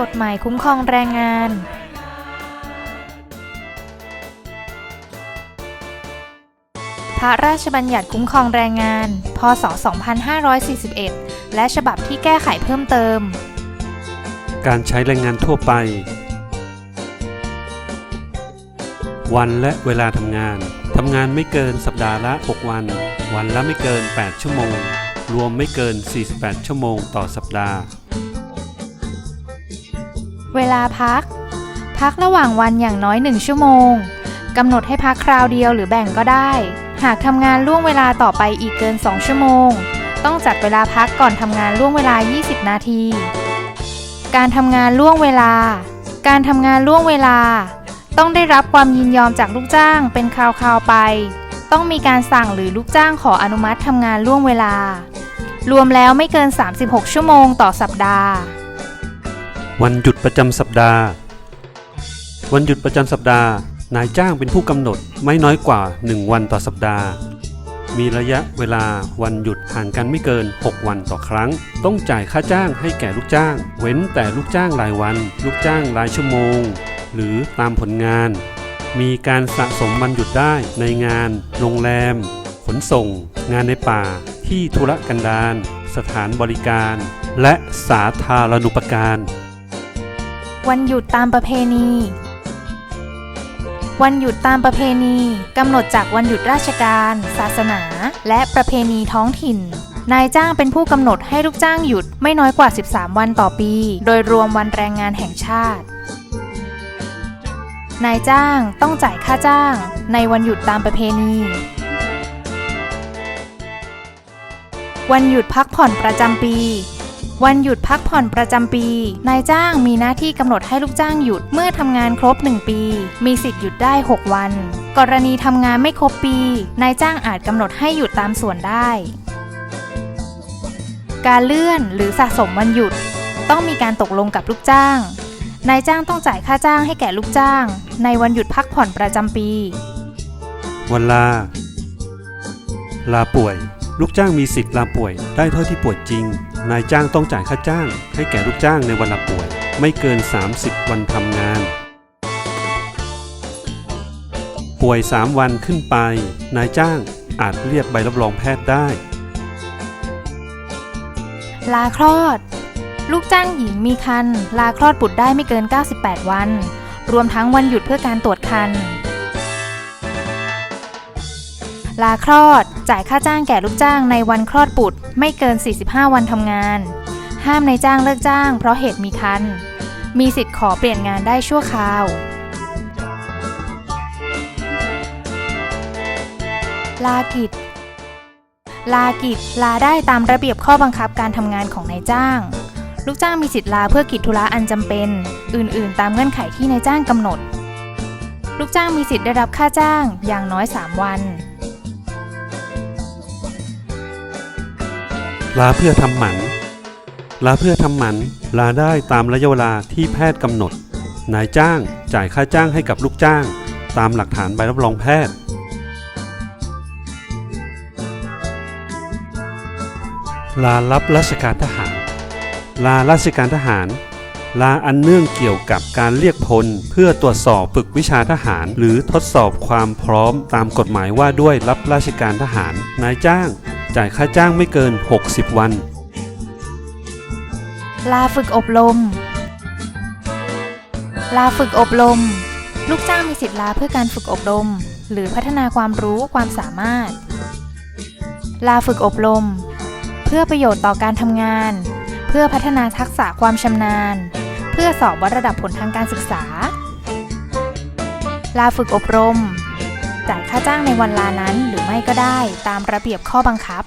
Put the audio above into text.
กฎหมายคุ้มครองแรงงาน พระราชบัญญัติคุ้มครองแรงงาน พศ 2541 และฉบับที่แก้ไขเพิ่มเติม การใช้แรงงานทั่วไป วันและเวลาทำงาน ทำงานไม่เกินสัปดาห์ละ 6 วัน วันละไม่เกิน 8 ชั่วโมง รวมไม่เกิน 48 ชั่วโมงต่อสัปดาห์ เวลาพัก พักระหว่างวันอย่างน้อย 1 ชั่วโมง กำหนดให้พักคราวเดียวหรือแบ่งก็ได้ หากทำงานล่วงเวลาต่อไปอีกเกิน 2 ชั่วโมง ต้องจัดเวลาพักก่อนทำงานล่วงเวลา 20 นาที การทำงานล่วงเวลา การทำงานล่วงเวลา ต้องได้รับความยินยอมจากลูกจ้าง เป็นคราวๆไป ต้องมีการสั่งหรือลูกจ้างขออนุมัติทำงานล่วงเวลา รวมแล้วไม่เกิน 36 ชั่วโมงต่อสัปดาห์ วันหยุดประจำสัปดาห์ วันหยุดประจำสัปดาห์ นายจ้างเป็นผู้กำหนดไม่น้อยกว่า 1 วันต่อสัปดาห์ มีระยะเวลาวันหยุดห่างกันไม่เกิน 6 วันต่อครั้ง ต้องจ่ายค่าจ้างให้แก่ลูกจ้าง เว้นแต่ลูกจ้างรายวัน ลูกจ้างรายชั่วโมง หรือตามผลงาน มีการสะสมวันหยุดได้ในงาน โรงแรม ขนส่ง งานในป่า ที่ธุรกันดารสถานบริการ และสาธารณูปการ วันหยุดตามประเพณี วันหยุดตามประเพณีกำหนดจากวันหยุดราชการ ศาสนา และประเพณีท้องถิ่น นายจ้างเป็นผู้กำหนดให้ลูกจ้างหยุดไม่น้อยกว่า 13 วันต่อปี โดยรวมวันแรงงานแห่งชาติ นายจ้างต้องจ่ายค่าจ้าง ในวันหยุดตามประเพณีวันหยุดพักผ่อนประจำปี วันหยุดพักผ่อนประจำปี นายจ้างมีหน้าที่กำหนดให้ลูกจ้างหยุดเมื่อทำงานครบ 1 ปี มีสิทธิ์หยุดได้ 6 วัน กรณีทำงานไม่ครบปี นายจ้างอาจกำหนดให้หยุดตามส่วนได้ การเลื่อนหรือสะสมวันหยุด ต้องมีการตกลงกับลูกจ้าง นายจ้างต้องจ่ายค่าจ้างให้แก่ลูกจ้าง ในวันหยุดพักผ่อนประจำปี วันลา ลาป่วย ลูกจ้างมีสิทธิ์ลาป่วยได้เท่าที่ป่วยจริง นายจ้างต้องจ่ายค่าจ้าง ให้แก่ลูกจ้างในวันลาป่วย ไม่เกิน 30 วันทำงาน ป่วย 3 วันขึ้นไป นายจ้างอาจเรียกใบรับรองแพทย์ได้ ลาคลอด ลูกจ้างหญิงมีครรภ์ลาคลอดบุตรได้ไม่เกิน 98 วัน รวมทั้งวันหยุดเพื่อการตรวจครรภ์ ลาคลอด จ่ายค่าจ้างแก่ลูกจ้างในวันคลอดบุตร ไม่เกิน 45 วันทำงาน ห้ามนายจ้างเลิกจ้าง เพราะเหตุมีครรภ์มีสิทธิ์ขอเปลี่ยนงานได้ชั่วคราว ลากิจ ลากิจ ลาได้ตามระเบียบข้อบังคับการทำงานของนายจ้าง ลูกจ้างมีสิทธิ์ลาเพื่อกิจธุระอันจำเป็น อื่น ๆ ตามเงื่อนไขที่นายจ้างกำหนด ลูกจ้างมีสิทธิ์ได้รับค่าจ้างอย่างน้อย 3 วัน ลาเพื่อทำหมัน ลาเพื่อทำหมัน ลาได้ตามระยะเวลาที่แพทย์กำหนด นายจ้างจ่ายค่าจ้างให้กับลูกจ้าง ตามหลักฐานใบรับรองแพทย์ ลารับราชการทหาร ลาราชการทหาร ลาอันเนื่องเกี่ยวกับการเรียกพล เพื่อตรวจสอบฝึกวิชาทหาร หรือทดสอบความพร้อมตามกฎหมายว่าด้วยรับราชการทหาร นายจ้าง จ่ายค่าจ้างไม่เกิน 60 วัน ลาฝึกอบรม ลาฝึกอบรม ลูกจ้างมีสิทธิ์ลาเพื่อการฝึกอบรม หรือพัฒนาความรู้ความสามารถ ลาฝึกอบรม เพื่อประโยชน์ต่อการทำงาน เพื่อพัฒนาทักษะความชำนาญ เพื่อสอบวัดระดับผลทางการศึกษา ลาฝึกอบรม จ่ายค่าจ้างในวันลานั้นหรือไม่ก็ได้ตามระเบียบข้อบังคับ